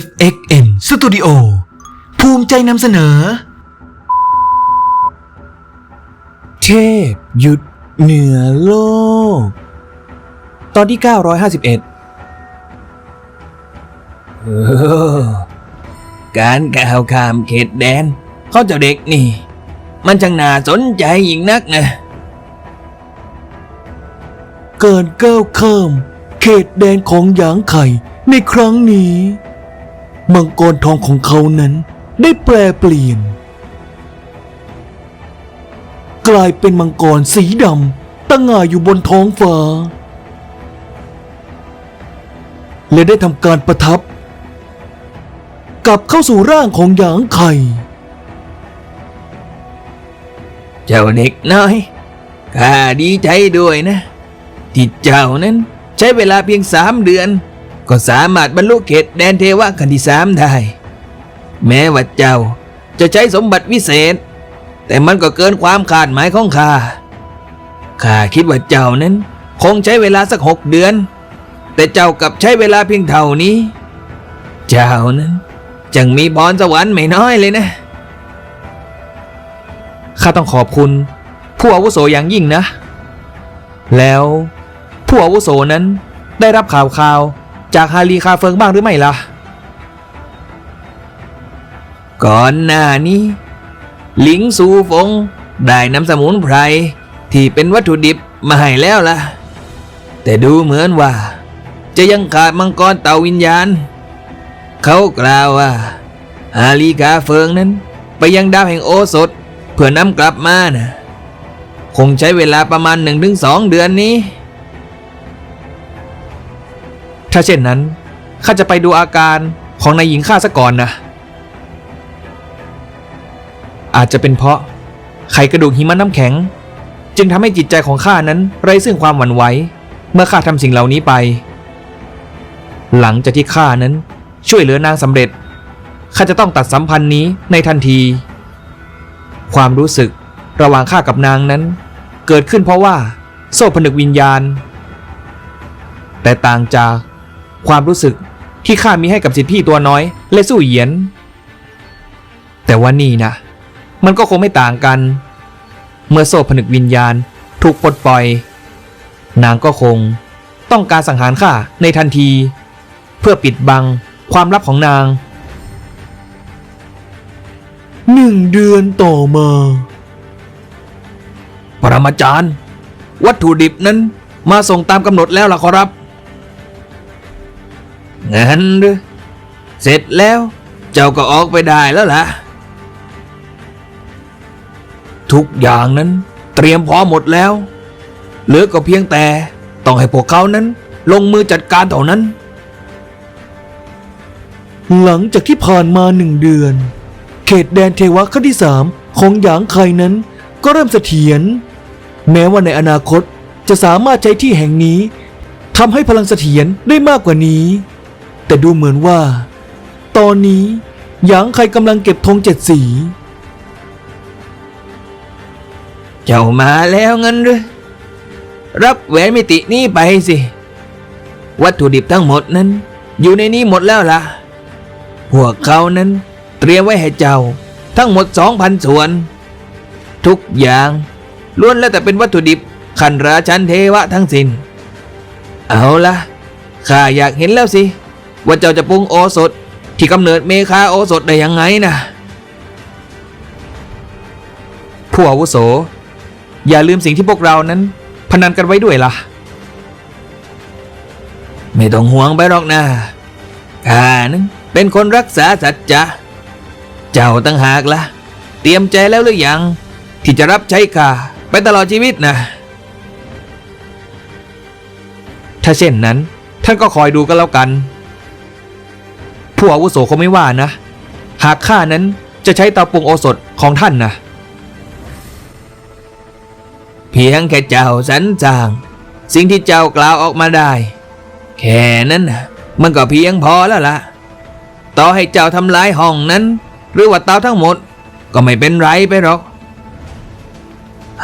FXN Studio ภูมิใจนำเสนอ เทพหยุดเหนือโลก ตอนที่ 951เออการก้าวข้ามเขตแดนเขาเจ้าเด็กนี่ มันช่างน่าสนใจยิ่งนักนะการก้าวข้ามเขตแดนของหยางไข่ในครั้งนี้ มังกรทองของเขานั้นได้แปลเปลี่ยน กลายเป็นมังกรสีดำตั้งง่ายอยู่บนท้องฟ้า และได้ทำการประทับ กลับเข้าสู่ร่างของหยางไข่ เจ้าเด็กน้อยข้าดีใจด้วยนะ ที่เจ้านั้นใช้เวลาเพียงสามเดือน ก็สามารถบรรลุเขตแดนเทวะขันที่สามได้ แม้ว่าเจ้าจะใช้สมบัติวิเศษ แต่มันก็เกินความคาดหมายของข้าข้าคิดว่าเจ้านั้น คงใช้เวลาสักหกเดือน แต่เจ้ากลับใช้เวลาเพียงเท่านี้ เจ้านั้นจังมีพรสวรรค์ไม่น้อยเลยนะข้าต้องขอบคุณ ผู้อาวุโสอย่างยิ่งนะ แล้วผู้อาวุโสนั้นได้รับข่าวข่าว จากฮารีคาเฟิงบ้างหรือไม่ล่ะ ก่อนหน้านี้ หลิงซูฟง ได้นำสมุนไพรที่เป็นวัตถุดิบมาให้แล้วล่ะ แต่ดูเหมือนว่า จะยังขาดมังกรเต่าวิญญาณ เขากล่าวว่าฮาลีกาเฟิงนั้น ไปยังดาวแห่งโอสถ เพื่อนำกลับมานะคงใช้เวลาประมาณหนึ่งถึงสองเดือนนี้ ถ้าเช่นนั้นข้าจะไปดูอาการของนายหญิงข้าซะก่อนนะ อาจจะเป็นเพราะไขกระดูกหิมะน้ำแข็ง จึงทำให้จิตใจของข้านั้นไร้ซึ่งความหวั่นไหวเมื่อข้าทำสิ่งเหล่านี้ไป หลังจากที่ข้านั้นช่วยเหลือนางสำเร็จข้าจะต้องตัดสัมพันธ์นี้ในทันที ความรู้สึกระหว่างข้ากับนางนั้น เกิดขึ้นเพราะว่า โซ่ผนึกวิญญาณ แต่ต่างจาก ความรู้สึกที่ข้ามีให้กับสิทธิพี่ตัวน้อยและสู้เหยียน แต่ว่านี่นะ มันก็คงไม่ต่างกัน เมื่อโซ่ผนึกวิญญาณถูกปลดปล่อย นางก็คงต้องการสังหารข้าในทันที เพื่อปิดบังความลับของนาง หนึ่งเดือนต่อมา ปรมาจารย์ วัตถุดิบนั้นมาส่งตามกำหนดแล้วล่ะขอรับ งั้นหรือเสร็จแล้ว เจ้าก็ออกไปได้แล้วล่ะ ทุกอย่างนั้นเตรียมพร้อมหมดแล้ว เหลือก็เพียงแต่ต้องให้พวกเขานั้น ลงมือจัดการเท่านั้น หลังจากที่ผ่านมาหนึ่งเดือน เขตแดนเทวะขั้นที่สามของหยางไคนั้น ก็เริ่มเสถียรแม้ว่าในอนาคตจะสามารถใช้ที่แห่งนี้ทำให้พลังเสถียรได้มากกว่านี้ แต่ดูเหมือนว่า ตอนนี้หยางไครกำลังเก็บธงเจ็ดสี เจ้ามาแล้วงั้นหรือรับแหวนมิตินี้ไปสิ วัตถุดิบทั้งหมดนั้น อยู่ในนี้หมดแล้วล่ะ พวกเขานั้น เตรียมไว้ให้เจ้า ทั้งหมดสองพันส่วน ทุกอย่างล้วนแล้วแต่เป็นวัตถุดิบขันราชันเทวะทั้งสิน้นเอาละข้าอยากเห็นแล้วสิ ว่าเจ้าจะปรุงโอสถที่กำเนิดเมคาโอสถได้ยังไงนะผู้อาวุโส อย่าลืมสิ่งที่พวกเรานั้น พนันกันไว้ด้วยล่ะ ไม่ต้องห่วงไปหรอกนะข้านั้นเป็นคนรักษาสัจจะเจ้าตั้งหากละ่ะ เตรียมใจแล้วหรือยัง ที่จะรับใช้ข้าไปตลอดชีวิตนะ ถ้าเช่นนั้น ท่านก็คอยดูกันแล้วกัน ผู้อาวุโสคงไม่ว่านะ หากข้านั้นจะใช้เตาปรุงโอสถของท่านนะ เพียงแค่เจ้าสรรสร้าง สิ่งที่เจ้ากล่าวออกมาได้ แค่นั้นนะมันก็เพียงพอแล้วล่ะ ต่อให้เจ้าทำลายห้องนั้น หรือว่าเตาทั้งหมด ก็ไม่เป็นไรไปหรอก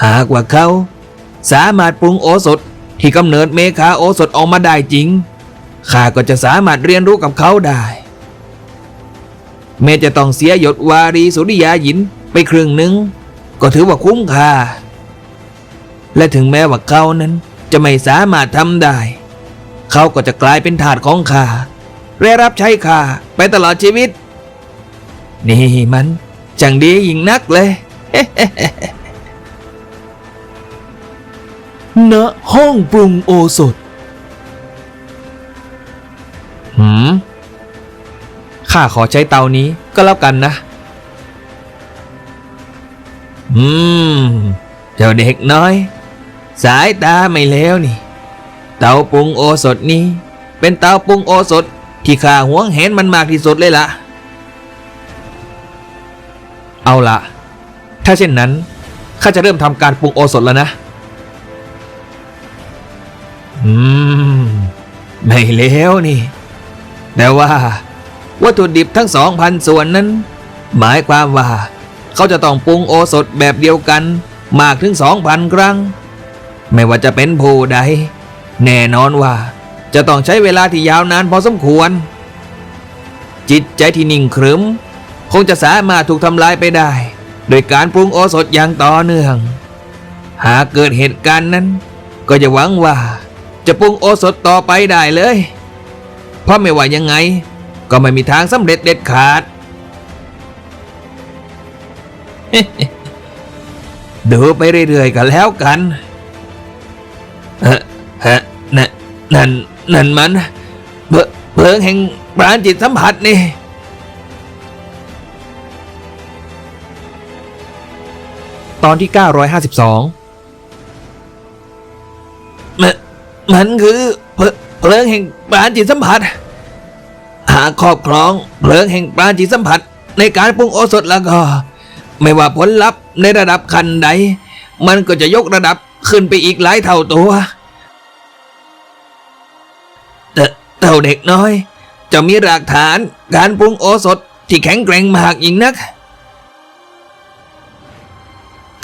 หากว่าเขา สามารถปรุงโอสถที่กำเนิดเมคาโอสถออกมาได้จริงข้าก็จะสามารถเรียนรู้กับเขาได้ แม้จะต้องเสียหยดวารีสุริยาหยินไปครึ่งหนึ่งก็ถือว่าคุ้มค่า และถึงแม้ว่าเขานั้นจะไม่สามารถทำได้ เขาก็จะกลายเป็นทาสของข้าและรับใช้ข้าไปตลอดชีวิต นี่มันจังดียิ่งนักเลย ณห้องปรุงโอสถ ข้าขอใช้เตานี้ก็แล้วกันนะ อืม เจ้าเด็กน้อย สายตาไม่เลวนี่ เตาปรุงโอสถนี้ เป็นเตาปรุงโอสถที่ข้าหวงเห็นมันมากที่สุดเลยล่ะ เอาล่ะถ้าเช่นนั้นข้าจะเริ่มทำการปรุงโอสถแล้วนะ อืม ไม่เลวนี่ แต่ว่า วัตถุดิบทั้งสองพันส่วนนั้น หมายความว่า เขาจะต้องปรุงโอสถแบบเดียวกันมากถึงสองพันครั้ง ไม่ว่าจะเป็นผู้ใด แน่นอนว่า จะต้องใช้เวลาที่ยาวนานพอสมควร จิตใจที่นิ่งขรึมคงจะสามารถถูกทำลายไปได้ โดยการปรุงโอสถอย่างต่อเนื่อง หากเกิดเหตุการณ์นั้น ก็จะหวังว่า จะปรุงโอสถต่อไปได้เลย เพราะไม่ว่ายังไง ก็ไม่มีทางสำเร็จเด็ดขาด ดูไปเรื่อยๆกันแล้วกันเฮ้เฮ้นั่นนั่นนั่นมันเพลิเพลิงแห่งปราณจิตสัมผัสนี่ตอนที่ 952 มันมันคือเพลิเพลิงแห่งปราณจิตสัมผัสากครอบครองเพลิงแห่งปราจิตสัมผัส ในการปรุงโอสถแล้วก็ ไม่ว่าผลลัพธ์ในระดับขั้นใด มันก็จะยกระดับขึ้นไปอีกหลายเท่าตัวแต่เท่าเด็กน้อย จะมีหลักฐานการปรุงโอสถที่แข็งแกร่งมากยิ่งนัก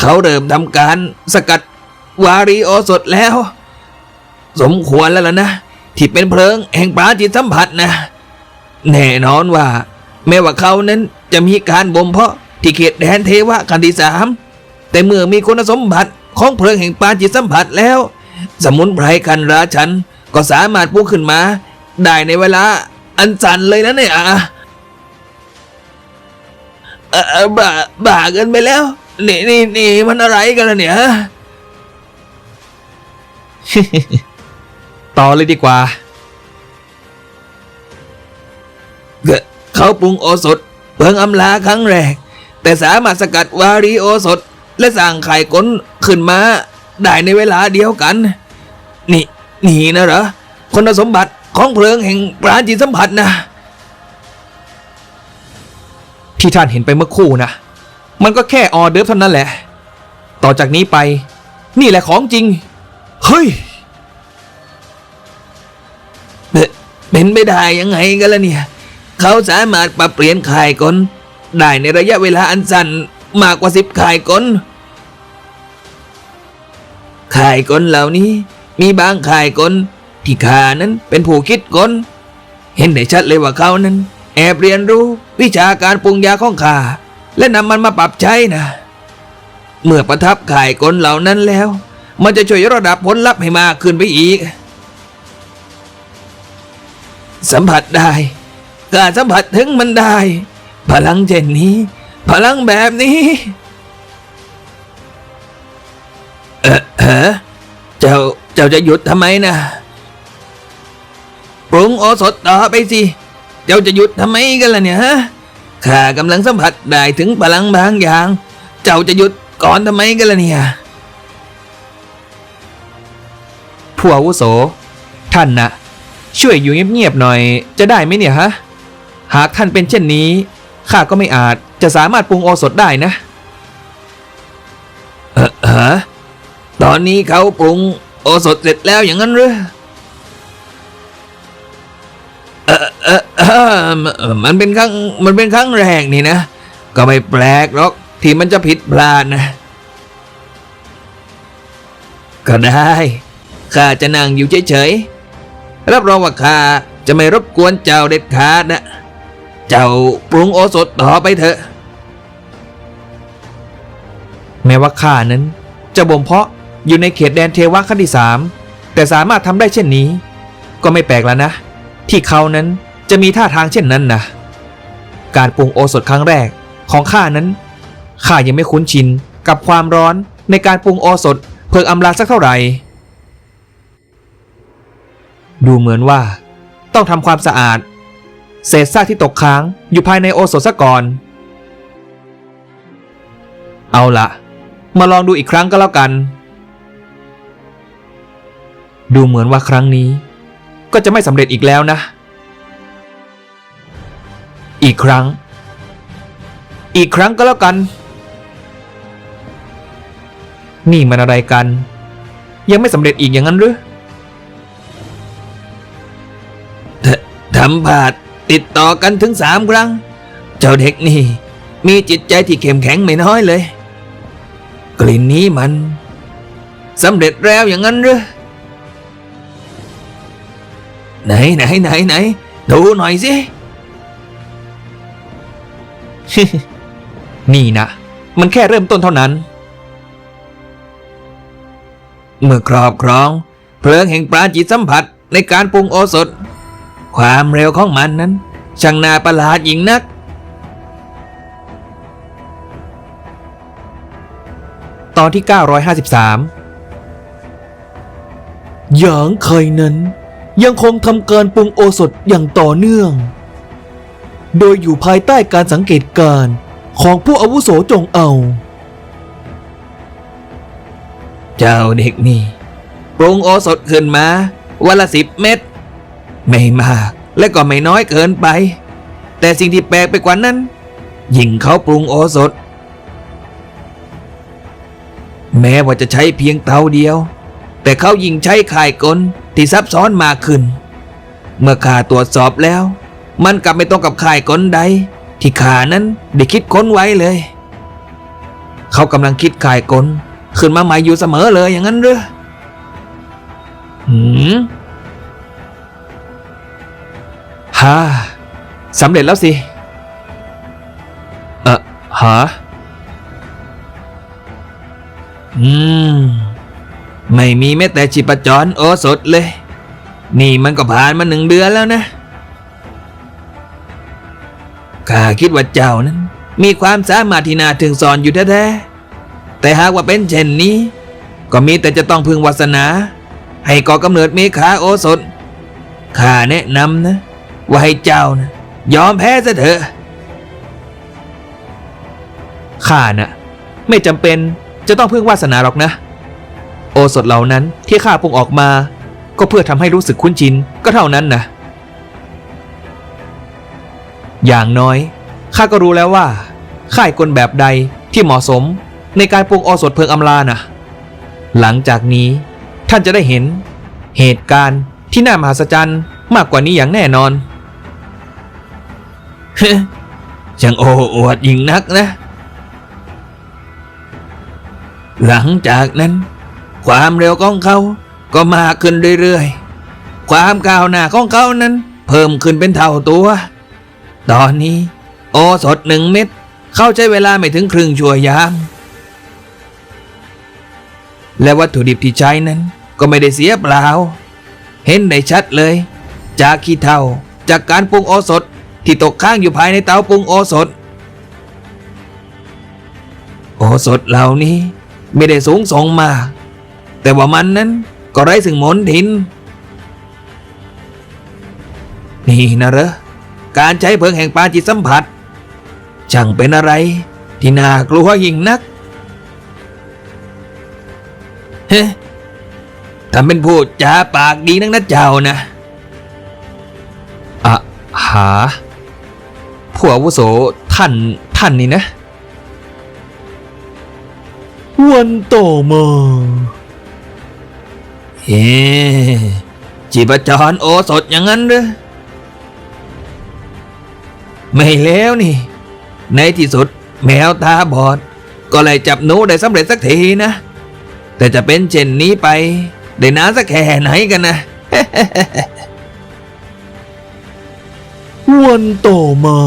เขาเริ่มทำการสกัดวารีโอสถแล้ว สมควรแล้วล่ะนะ ที่เป็นเพลิงแห่งปราจิตสัมผัสนะ แน่นอนว่า แม้ว่าเขานั้นจะมีการบ่มเพาะที่เขตแดนเทวะกันที่สามแต่เมื่อมีคุณสมบัติของเพลิงแห่งปาจิตสัมผัสแล้ว สมุนไพรคันราชันก็สามารถปลุกขึ้นมา ได้ในเวลาอันสั้นเลยนะเนี่ยอะเอ่อเอ่อบ้าบ้าเกินไปแล้ว นี่นี่นี่มันอะไรกันล่ะเนี่ยต่อเลยดีกว่า เขาปรุงโอสถเพิ่งอำลาครั้งแรก แต่สามารถสกัดวารีโอสถ และสร้างไข่ก้นขึ้นมาได้ในเวลาเดียวกัน นี่นี่นะเหรอคุณสมบัติของเพลิงแห่งปราณจิตสัมผัสนะ ที่ท่านเห็นไปเมื่อครู่นะ มันก็แค่ออเดิร์ฟเท่านั้นแหละ ต่อจากนี้ไป นี่แหละของจริง เฮ้ยเป็นเป็นไม่ได้ยังไงกันล่ะเนี่ย เขาสามารถปรับเปลี่ยนไข่กลได้ในระยะเวลาอันสั้นมากกว่าสิบไข่ายกลข่กลเหล่านี้มีบางไข่กลที่ขานั้นเป็นผู้คิดกลเห็นได้ชัดเลยว่าเขานั้น แอบเรียนรู้วิชาการปรุงยาของข้าและนำมันมาปรับใช้นะ เมื่อประทับไข่กลเหล่านั้นแล้ว มันจะช่วยระดับผลลัพธ์ให้มากขึ้นไปอีก สัมผัสได้ ก้าสัมผัสถึงมันได้ พลังเช่นนี้ พลังแบบนี้เออเออเจ้าเจ้าจะหยุดทำไมนะปรุงโอสถต่อไปสิ เจ้าจะหยุดทำไมกันล่ะเนี่ยฮะข้ากำลังสัมผัสได้ถึงพลังบางอย่าง เจ้าจะหยุดก่อนทำไมกันล่ะเนี่ยผู้อาวุโส ท่านนะช่วยอยู่เงียบๆหน่อยจะได้ไหมเนี่ยฮะ หากท่านเป็นเช่นนี้ข้าก็ไม่อาจจะสามารถปรุงโอสถได้นะเออฮะตอนนี้เขาปรุงโอสถเสร็จแล้วอย่างนั้นหรือเออเออเออมันเป็นครั้งมันเป็นครั้งแรกนี่นะ ก็ไม่แปลกหรอกที่มันจะผิดพลาดนะ ก็ได้ข้าจะนั่งอยู่เฉยๆรับรองว่าข้าจะไม่รบกวนเจ้าเด็ดขาดนะ เจ้าปรุงโอสถต่อไปเถอะ แม้ว่าข้านั้น จะบ่มเพาะอยู่ในเขตแดนเทวะขั้นที่สามแต่สามารถทำได้เช่นนี้ ก็ไม่แปลกแล้วนะ ที่เขานั้นจะมีท่าทางเช่นนั้นนะการปรุงโอสถครั้งแรกของข้านั้นข้ายังไม่คุ้นชินกับความร้อนในการปรุงโอสถเพิงอำลาสักเท่าไหร่ ดูเหมือนว่า ต้องทำความสะอาด เศษซากที่ตกค้างอยู่ภายในโอสถซะก่อน เอาละมาลองดูอีกครั้งก็แล้วกัน ดูเหมือนว่าครั้งนี้ ก็จะไม่สำเร็จอีกแล้วนะ อีกครั้ง อีกครั้งก็แล้วกัน นี่มันอะไรกัน ยังไม่สำเร็จอีกอย่างนั้นหรือทำบาด ติดต่อกันถึงสามครั้ง เจ้าเด็กนี่ มีจิตใจที่เข้มแข็งไม่น้อยเลย กลิ่นนี้มันสำเร็จแล้วอย่างนั้นหรือไหนไหนไหนไหนดูหน่อยสิ นี่นะ มันแค่เริ่มต้นเท่านั้น เมื่อครอบครอง เพลิงแห่งปราณจิตสัมผัสในการปรุงโอสถ ความเร็วของมันนั้น ช่างน่าประหลาดยิ่งนัก ตอนที่ 953 หยางไคยนั้น ยังคงทำการปรุงโอสถอย่างต่อเนื่อง โดยอยู่ภายใต้การสังเกตการของผู้อาวุโสจงเอา เจ้าเด็กนี่ปรุงโอสถขึ้นมาวันละสิบเม็ด ไม่มากและก็ไม่น้อยเกินไป แต่สิ่งที่แปลกไปกว่านั้น ยิ่งเขาปรุงโอสถ แม้ว่าจะใช้เพียงเตาเดียว แต่เขายิ่งใช้ข่ายกลที่ซับซ้อนมากขึ้น เมื่อข้าตรวจสอบแล้ว มันกลับไม่ตรงกับข่ายกลใด ที่ข้านั้นได้คิดค้นไว้เลย เขากำลังคิดข่ายกลขึ้นมาใหม่อยู่เสมอเลยอย่างนั้นหรือหืม ฮ่าสำเร็จแล้วสิ เออหาอืม ไม่มีแม้แต่ชีพจรโอสดเลย นี่มันก็ผ่านมาหนึ่งเดือนแล้วนะ ข้าคิดว่าเจ้านั้น มีความสามารถที่น่าถึงสอนอยู่แท้ๆ แต่หากว่าเป็นเช่นนี้ ก็มีแต่จะต้องพึงวาสนา ให้ก่อกำเนิดเมขาโอสถข้าแนะนำนะ ว่าให้เจ้านะยอมแพ้ซะเถอะ ข้าน่ะไม่จำเป็นจะต้องพึ่งวาสนาหรอกนะ โอสถเหล่านั้นที่ข้าปรุงออกมา ก็เพื่อทำให้รู้สึกคุ้นชินก็เท่านั้นนะอย่างน้อยข้าก็รู้แล้วว่าข่ายกลแบบใดที่เหมาะสมในการปรุงโอสถเพลิงอำลานะหลังจากนี้ท่านจะได้เห็นเหตุการณ์ที่น่ามหัศจรรย์มากกว่านี้อย่างแน่นอน ช่างโอ้อวดยิ่งนักนะ หลังจากนั้น ความเร็วของเขาก็มากขึ้นเรื่อยๆ ความก้าวหน้าของเขานั้น เพิ่มขึ้นเป็นเท่าตัว ตอนนี้ โอสถหนึ่งเม็ดเข้าใช้เวลาไม่ถึงครึ่งชั่วยาม และวัตถุดิบที่ใช้นั้นก็ไม่ได้เสียเปล่า เห็นได้ชัดเลย จากขี้เถ้าจากการปรุงโอสถ ที่ตกค้างอยู่ภายในเตาปรุงโอสถ โอสถเหล่านี้ไม่ได้สูงส่งมา แต่ว่ามันนั้นก็ไร้ซึ่งมนทิน นี่นะเหรอการใช้เพลิงแห่งปาจิตสัมผัสช่างเป็นอะไรที่น่ากลัวยิ่งนัก เฮ้ทำเป็นพูดจาปากดีนักนะเจ้านะอะหา ผู้อาวุโสท่านท่านนี่นะ วันต่อมาเฮ้จีบจรโอสถอย่างนั้นหรอไม่แล้วนี่ ในที่สุดแมวตาบอด ก็เลยจับหนูได้สำเร็จสักทีนะ แต่จะเป็นเช่นนี้ไป ได้นานสักแค่ไหนกันนะ วันต่อมา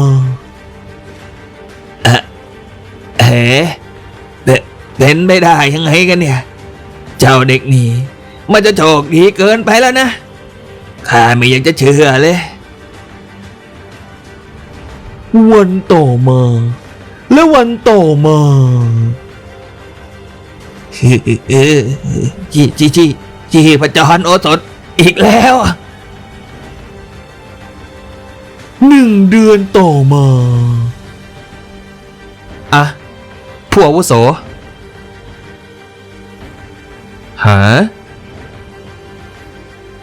เอ๋เดเป็นไม่ได้ยังไงกันเนี่ย เจ้าเด็กนี่มันจะโชคดีเกินไปแล้วนะข้าไม่อยากจะเชื่อเลย วันต่อมา และวันต่อมาเออจีจีจีจีพจรโอสถอีกแล้วอะ หนึ่งเดือนต่อมา อะ ผู้อาวุโส หา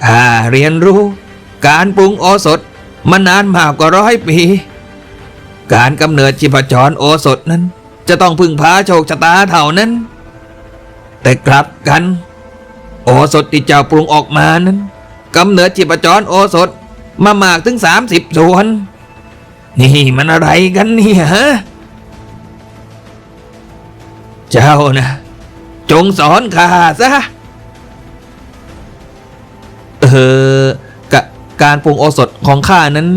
ข้าเรียนรู้ การปรุงโอสถมานานมากกว่าร้อยปี การกำเนิดชีพจรโอสถนั้น จะต้องพึ่งพาโชคชะตาเท่านั้น แต่กลับกัน โอสถที่เจ้าปรุงออกมานั้นกำเนิดชีพจรโอสถ มามากถึงสามสิบสวน นี่มันอะไรกันเนี่ยฮะ เจ้านะ จงสอนข้าซะ เออกการปรุงโอสถของข้านั้น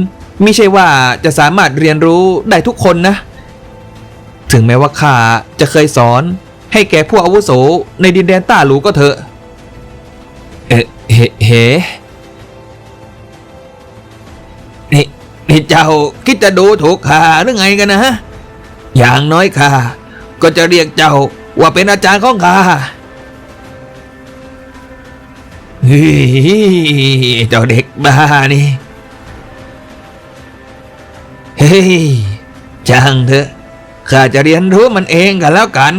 ไม่ใช่ว่าจะสามารถเรียนรู้ได้ทุกคนนะ ถึงแม้ว่าข้าจะเคยสอนให้แก่ผู้อาวุโสในดินแดนต้าหลูก็เถอะ เอะเฮเฮ นี่นี่เจ้าคิดจะดูถูกข้าหรือไงกันนะฮะอย่างน้อยข้าก็จะเรียกเจ้าว่าเป็นอาจารย์ของข้าเฮ้ยเจ้าเด็กบ้านี่เฮ้ยช่างเถอะข้าจะเรียนรู้มันเองกันแล้วกัน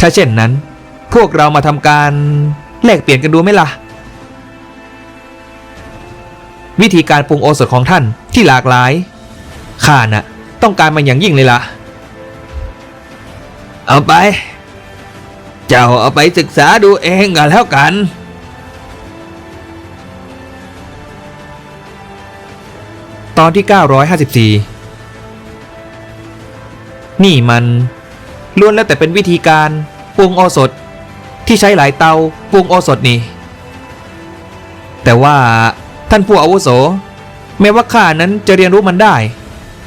ถ้าเช่นนั้น พวกเรามาทำการแลกเปลี่ยนกันดูไหมล่ะ วิธีการปรุงโอสถของท่านที่หลากหลายข้าน่ะ ต้องการมันอย่างยิ่งเลยล่ะ เอาไป เจ้าเอาไปศึกษาดูเองกันแล้วกัน ตอนที่ 954 นี่มันล้วนแล้วแต่เป็นวิธีการปรุงโอสถที่ใช้หลายเตาปรุงโอสถนี่ แต่ว่า ท่านผู้อาวุโส แม้ว่าข้านั้นจะเรียนรู้มันได้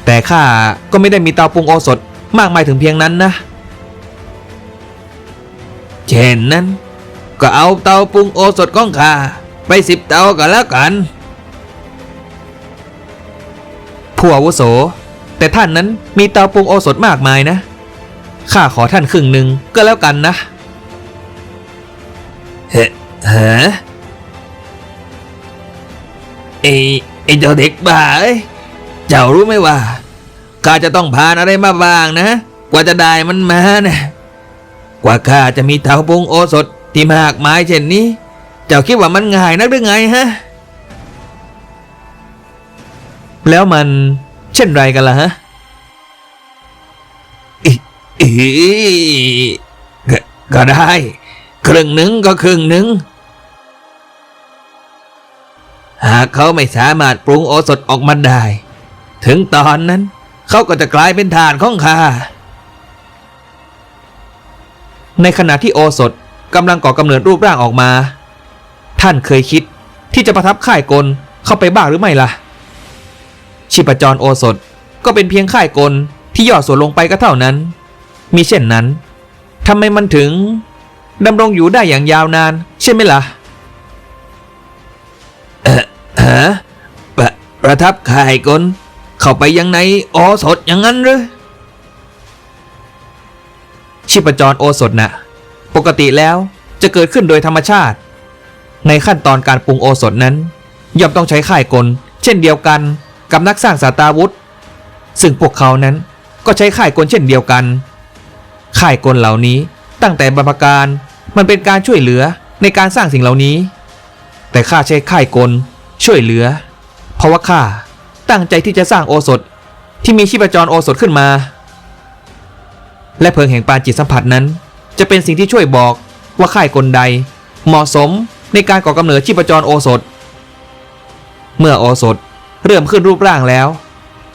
แต่ข้าก็ไม่ได้มีเตาปรุงโอสถมากมายถึงเพียงนั้นนะเช่นนั้น ก็เอาเตาปรุงโอสถของข้าไปสิบเตาก็แล้วกัน ผู้อาวุโส แต่ท่านนั้นมีเตาปรุงโอสถมากมายนะข้าขอท่านครึ่งหนึ่งก็แล้วกันนะ เฮ้ฮะ ไอ้ไอ้เจ้าเด็กบ้าเอ้ยเจ้ารู้ไหมว่าข้าจะต้องผ่านอะไรมาบ้างนะ กว่าจะได้มันมานะกว่าข้าจะมีเตาปงโอสถที่มากมายเช่นนี้ เจ้าคิดว่ามันง่ายนักหรือไงฮะ แล้วมันเช่นไรกันล่ะฮะอิอิก็ก็ได้ ครึ่งหนึ่งก็ครึ่งหนึ่ง หากเขาไม่สามารถปรุงโอสถออกมาได้ ถึงตอนนั้นเขาก็จะกลายเป็นทานของข้าในขณะที่โอสถกำลังก่อกำเนิดรูปร่างออกมา ท่านเคยคิดที่จะประทับค่ายกลเข้าไปบ้างหรือไม่ล่ะ ชีพจรโอสถก็เป็นเพียงค่ายกลที่ย่อส่วนลงไปก็เท่านั้น มีเช่นนั้นทำไมมันถึงดำรงอยู่ได้อย่างยาวนาน ใช่ไหมล่ะเอ่อ ฮะประประทับค่ายกลเข้าไปยังในโอสถอย่างนั้นหรือชีพจรโอสถน่ะปกติแล้วจะเกิดขึ้นโดยธรรมชาติ ในขั้นตอนการปรุงโอสถนั้น ย่อมต้องใช้ค่ายกล เช่นเดียวกันกับนักสร้างสาตราวุธ ซึ่งพวกเขานั้นก็ใช้ค่ายกลเช่นเดียวกันค่ายกลเหล่านี้ตั้งแต่บรรพการมันเป็นการช่วยเหลือในการสร้างสิ่งเหล่านี้ แต่ข้าใช้ค่ายกล ช่วยเหลือ เพราะว่าข้าตั้งใจที่จะสร้างโอสถที่มีชีพจรโอสถขึ้นมา และเพลิงแห่งปานจิตสัมผัสนั้น จะเป็นสิ่งที่ช่วยบอกว่าค่ายกลใด เหมาะสมในการก่อกำเนิดชีพจรโอสถ เมื่อโอสถเริ่มขึ้นรูปร่างแล้ว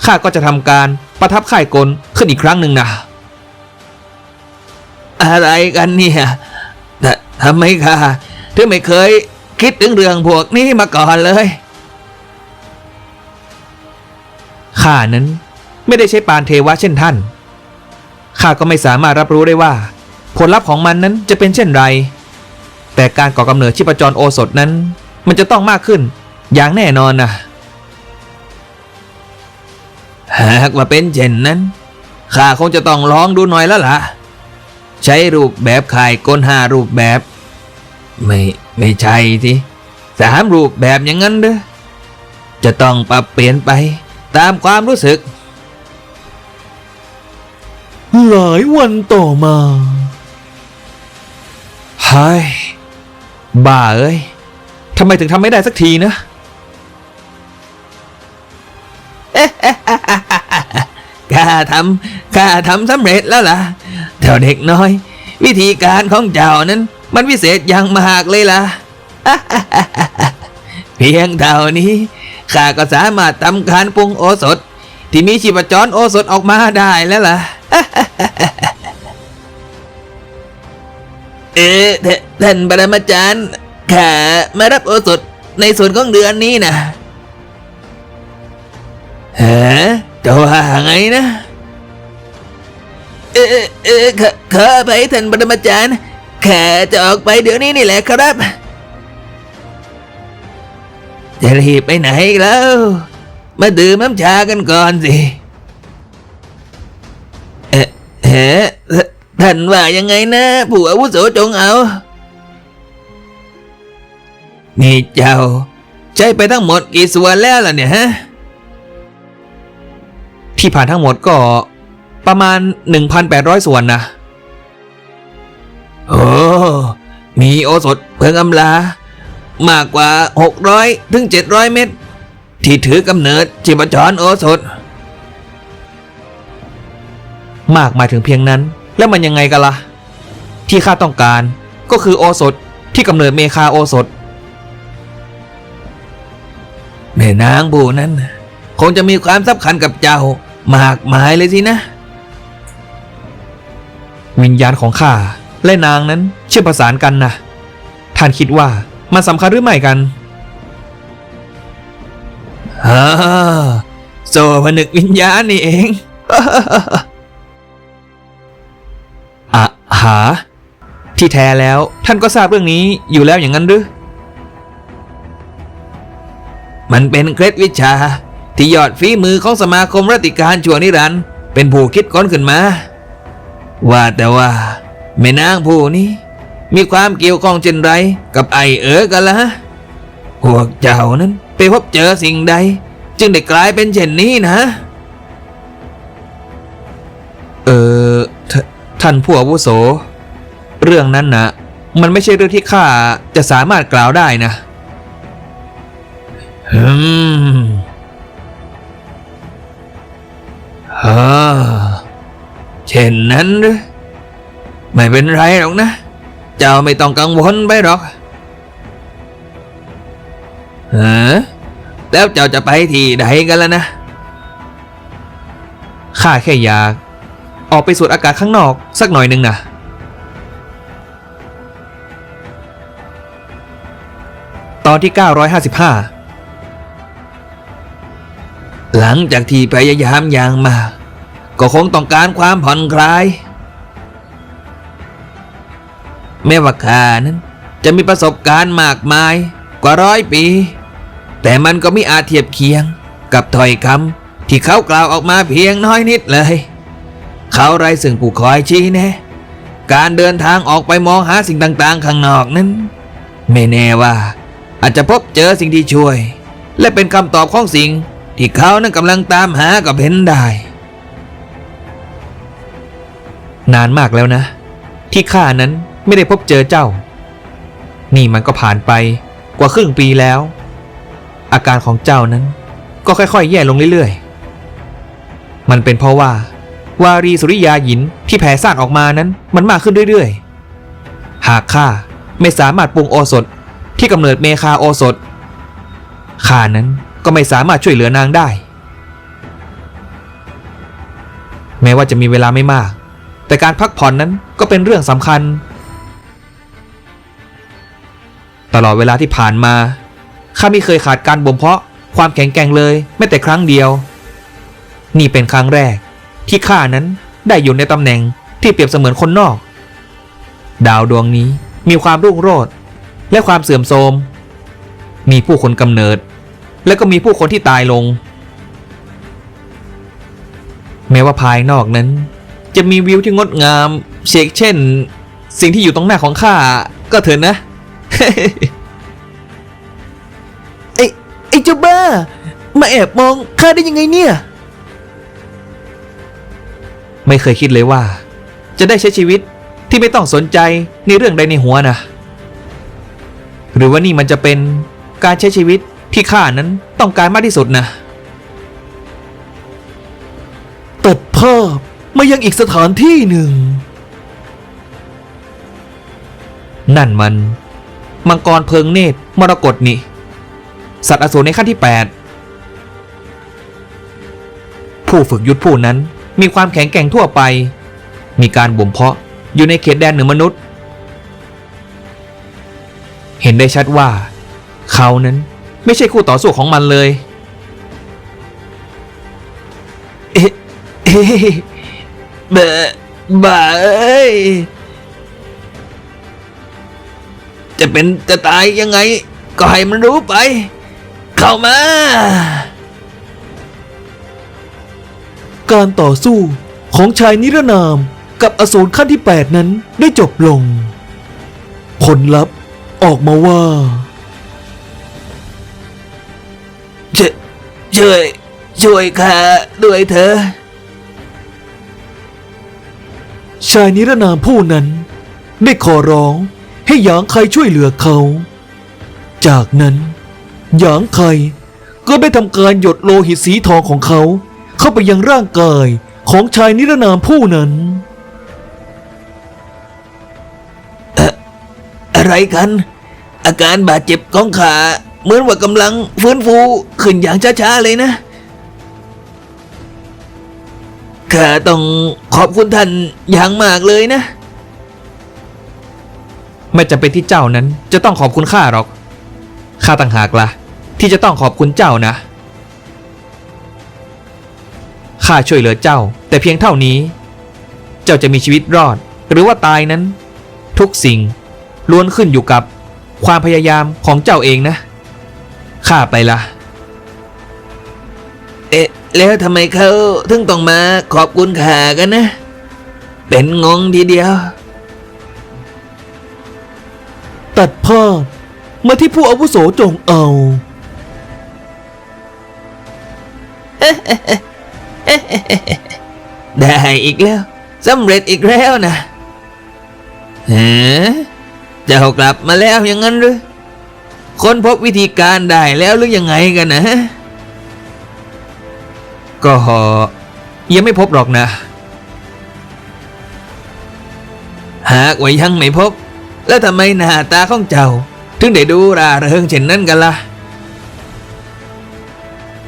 ข้าก็จะทำการประทับค่ายกลขึ้นอีกครั้งหนึ่งนะอะไรกันเนี่ยแต่ทำไมข้าถึงไม่เคย คิดถึงเรื่องพวกนี้มาก่อนเลยข้านั้นไม่ได้ใช้ปานเทวะเช่นท่านข้าก็ไม่สามารถรับรู้ได้ว่า ผลลัพธ์ของมันนั้นจะเป็นเช่นไร แต่การก่อกำเนิดชีพจรโอสถนั้น มันจะต้องมากขึ้น อย่างแน่นอนนะหากว่าเป็นเช่นนั้นข้าคงจะต้องลองดูหน่อยแล้วล่ะ ใช้รูปแบบขายกลหารูปแบบ ไม่ ไม่ใช่ทีสามรูปแบบอย่างนั้นเด้อจะต้องปรับเปลี่ยนไปตามความรู้สึก หลายวันต่อมาเฮ้ยบ้าเอ้ยทำไมถึงทำไม่ได้สักทีนะ ข้าทำข้าทำสำเร็จแล้วล่ะ เจ้าเด็กน้อย วิธีการของเจ้านั้น มันวิเศษอย่างมากเลยล่ะ เพียงเท่านี้ข้าก็สามารถทำการปรุงโอสถ ที่มีชีพจรโอสถออกมาได้แล้วล่ะ เออท่าท่านปรมาจารย์ข้ามารับโอสถในส่วนของเดือนนี้นะฮะจะว่าไงนะ เออเออขอขอไปท่านปรมาจารย์ ข้าจะออกไปเดี๋ยวนี้นี่แหละครับ จะรีบไปไหนแล้ว มาดื่มน้ำชากันก่อนสิ เอ๊ะเอ๊ะท่านว่ายังไงนะ ผู้อาวุโสจงเอา นี่เจ้า ใช้ไปทั้งหมดกี่ส่วนแล้วล่ะเนี่ยฮะ ที่ผ่านทั้งหมดก็ประมาณ 1,800 ส่วนนะ โอ้มีโอสถเพิ่งอำลามากกว่า 600 ถึง 700 เม็ดที่ถือกำเนิดจิบจรโอสถ มากหมายถึงเพียงนั้น แล้วมันยังไงกันละ่ะ ที่ข้าต้องการก็คือโอสถที่กำเนิดเมคาโอสถแม่นางบูนั้น คงจะมีความสำคัญกับเจ้ามากมายเลยสินะ วิญญาณของข้า และนางนั้นเชื่อมประสานกันนะท่านคิดว่ามันสำคัญหรือไม่กันฮ่าโซผนึกวิญญาณนี่เองอะหา ที่แท้แล้วท่านก็ทราบเรื่องนี้อยู่แล้วอย่างนั้นหรือ มันเป็นเคล็ดวิชา ที่ยอดฝีมือของสมาคมรัติการชั่วนิรันด์เป็นผู้คิดค้นขึ้นมา ว่าแต่ว่า แม่นางผู้นี้มีความเกี่ยวข้องเช่นไรกับไอเอ๋อกันละฮะพวกเจ้านั้นไปพบเจอสิ่งใด จึงได้กลายเป็นเช่นนี้นะ เออทท่านผู้อาวุโส เรื่องนั้นนะมันไม่ใช่เรื่องที่ข้าจะสามารถกล่าวได้นะฮึมฮ่าเช่นนั้นหรือ ไม่เป็นไรหรอกนะ เจ้าไม่ต้องกังวลไปหรอกฮะแล้วเจ้าจะไปที่ใดกันล้วนะ ข้าแค่อยาก ออกไปสูดอากาศข้างนอกสักหน่อยหนึ่งนะ ตอนที่ 955 หลังจากที่พยายามอย่างมาก ก็คงต้องการความผ่อนคลาย แม้ว่าข้านั้น จะมีประสบการณ์มากมายกว่าร้อยปี แต่มันก็ไม่อาจเทียบเคียงกับถ้อยคำที่เขากล่าวออกมาเพียงน้อยนิดเลย เขาไร้ซึ่งผู้คอยชี้แนะ การเดินทางออกไปมองหาสิ่งต่างๆ ข้างนอกนั้น ไม่แน่ว่า อาจจะพบเจอสิ่งที่ช่วย และเป็นคำตอบของสิ่งที่เขานั้นกำลังตามหาก็เป็นได้ นานมากแล้วนะ ที่ข้านั้น ไม่ได้พบเจอเจ้า นี่มันก็ผ่านไปกว่าครึ่งปีแล้ว อาการของเจ้านั้นก็ค่อยๆ แย่ลงเรื่อยๆ มันเป็นเพราะว่า วารีสุริยาหยินที่แผ่ซานออกมานั้นมันมากขึ้นเรื่อยๆ หากข้าไม่สามารถปรุงโอสถที่กำเนิดเมคาโอสถข้านั้นก็ไม่สามารถช่วยเหลือนางได้ แม้ว่าจะมีเวลาไม่มาก แต่การพักผ่อนนั้นก็เป็นเรื่องสำคัญ ตลอดเวลาที่ผ่านมาข้าไม่เคยขาดการบ่มเพาะความแข็งแกร่งเลยแม้แต่ครั้งเดียว นี่เป็นครั้งแรก ที่ข้านั้นได้อยู่ในตำแหน่งที่เปรียบเสมือนคนนอก ดาวดวงนี้มีความรุ่งโรจน์และความเสื่อมโทรม มีผู้คนกำเนิด และก็มีผู้คนที่ตายลง แม้ว่าภายนอกนั้น จะมีวิวที่งดงามเชกเช่น สิ่งที่อยู่ตรงหน้าของข้าก็เถอะนะ ไอ้ไอ้เจ้าบ้า มาแอบมองข้าได้ยังไงเนี่ย ไม่เคยคิดเลยว่า จะได้ใช้ชีวิตที่ไม่ต้องสนใจในเรื่องใดในหัวนะหรือว่านี่มันจะเป็นการใช้ชีวิตที่ข้านั้นต้องการมากที่สุดนะตัดภาพมายังอีกสถานที่หนึ่ง นั่นมัน มังกรเพิงเนตรมรกตนี่ สัตว์อสูรในขั้นที่ 8 ผู้ฝึกยุทธผู้นั้นมีความแข็งแกร่งทั่วไป มีการบ่มเพาะอยู่ในเขตแดนเหนือมนุษย์ เห็นได้ชัดว่า เขานั้นไม่ใช่คู่ต่อสู้ของมันเลย เอ๊ะเอ๊ะเบะบ้าเอ้ย จะเป็นจะตายยังไง ก็ให้มันรู้ไป เข้ามา การต่อสู้ของชายนิรนามกับอสูรขั้นที่ 8 นั้นได้จบลง ผลลัพธ์ออกมาว่าชช่วยช่วยข้าด้วยเถอะชายนิรนามผู้นั้น ได้ขอร้อง ให้หยางไคช่วยเหลือเขา จากนั้นหยางไคก็ได้ทำการหยดโลหิตสีทองของเขา เข้าไปยังร่างกายของชายนิรนามผู้นั้นอะไรกัน อาการบาดเจ็บของขาเหมือนว่ากำลังฟื้นฟูขึ้นอย่างช้าๆเลยนะข้าต้องขอบคุณท่านอย่างมากเลยนะ ไม่จำเป็นที่เจ้านั้นจะต้องขอบคุณข้าหรอก ข้าต่างหากละ่ะ ที่จะต้องขอบคุณเจ้านะ ข้าช่วยเหลือเจ้า แต่เพียงเท่านี้ เจ้าจะมีชีวิตรอด หรือว่าตายนั้น ทุกสิ่งล้วนขึ้นอยู่กับความพยายามของเจ้าเองนะ ข้าไปละ เอ๊ะ แล้วทำไมเขาถึงต้องมาขอบคุณข้ากันนะ เป็นงงทีเดียว ตัดภาพมาที่ผู้อาวุโสจงเอาได้อีกแล้วสำเร็จอีกแล้วนะฮะเจ้ากลับมาแล้วอย่างนั้นหรือคนพบวิธีการได้แล้วหรือยังไงกันนะ ก็ยังไม่พบหรอกนะ หากว่ายังไม่พบ แล้วทำไมหน้าตาของเจ้า ถึงได้ดูราเริงเช่นนั้นกันล่ะ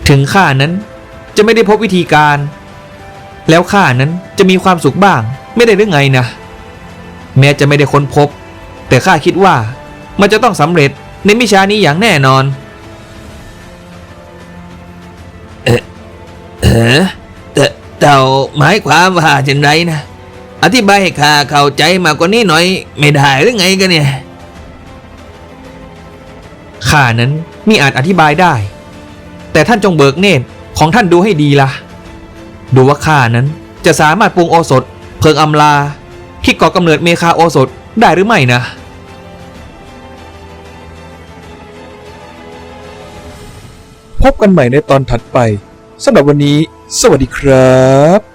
ถึงข้านั้นจะไม่ได้พบวิธีการ แล้วข้านั้นจะมีความสุขบ้าง ไม่ได้หรือไงนะ แม้จะไม่ได้ค้นพบ แต่ข้าคิดว่ามันจะต้องสำเร็จในมิชานี้อย่างแน่นอนเออเออแต่เจ้าหมายความว่าเช่นไรนะ อธิบายให้ข้าเข้าใจมากกว่านี้หน่อย ไม่ได้หรือไงกันเนี่ย ข้านั้นมิอาจอธิบายได้ แต่ท่านจงเบิกเนตรของท่านดูให้ดีละ่ะ ดูว่าข้านั้นจะสามารถปรุงโอสถ เพิงอำลา ที่ก่อกำเนิดเมคาโอสถได้หรือไม่นะพบกันใหม่ในตอนถัดไปสำหรับวันนี้ สวัสดีครับ